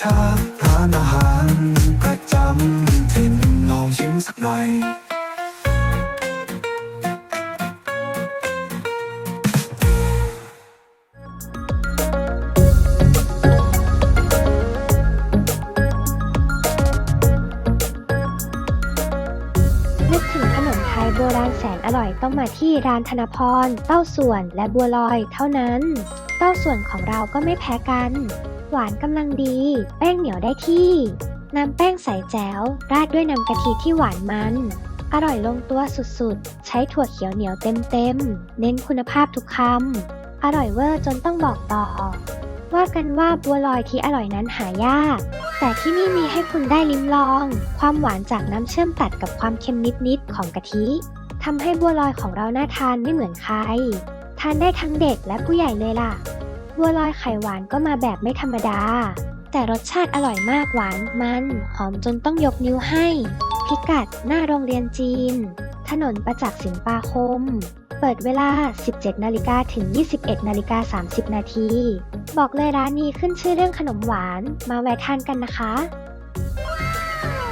ชาร้านอาหารประจำถิ่นลองชิมสักหน่อยนึกถึงขนมไทยโบราณแสนอร่อยต้องมาที่ร้านธนพร เต้าส่วนและบัวลอยเท่านั้น เต้าส่วนของเราก็ไม่แพ้กัน หวานกำลังดี แป้งเหนียวได้ที่น้ำแป้งใสแจ๋วราดด้วยน้ำกะทิที่หวานมัน อร่อยลงตัวสุดๆ ใช้ถั่วเขียวเหนียวเต็มๆ เน้นคุณภาพทุกคำ อร่อยเวอร์จนต้องบอกต่อ ว่ากันว่าบัวลอยที่อร่อยนั้นหายาก แต่ที่นี่มีให้คุณได้ลิ้มลอง ความหวานจากน้ำเชื่อมตัดกับความเค็มนิดๆ ของกะทิทำให้บัวลอยของเราน่าทานไม่เหมือนใคร ทานได้ทั้งเด็กและผู้ใหญ่เลยล่ะ บัวลอยไข่หวานก็มาแบบไม่ธรรมดา แต่รสชาติอร่อยมากหวานมัน หอมจนต้องยกนิ้วให้ พิกัดหน้าโรงเรียนจีน ถนนประจักษ์สินปาคม เปิดเวลา 17 นาฬิกาถึง 21 นาฬิกา 30 นาที บอกเลยร้านนี้ขึ้นชื่อเรื่องขนมหวาน มาแวะทานกันนะคะ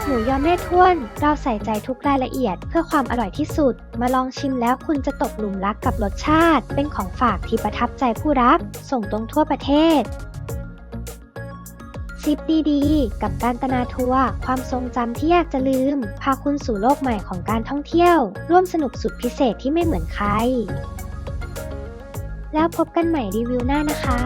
หมูยอแม่ท้วน เราใส่ใจทุกรายละเอียด เพื่อความอร่อยที่สุด มาลองชิมแล้วคุณจะตกหลุมรักกับรสชาติ เป็นของฝากที่ประทับใจผู้รับ ส่งตรงทั่วประเทศซิปดีๆ กับการตนาทัวร์ความทรงจำที่อยากจะลืม พาคุณสู่โลกใหม่ของการท่องเที่ยว ร่วมสนุกสุดพิเศษที่ไม่เหมือนใคร แล้วพบกันใหม่รีวิวหน้านะคะ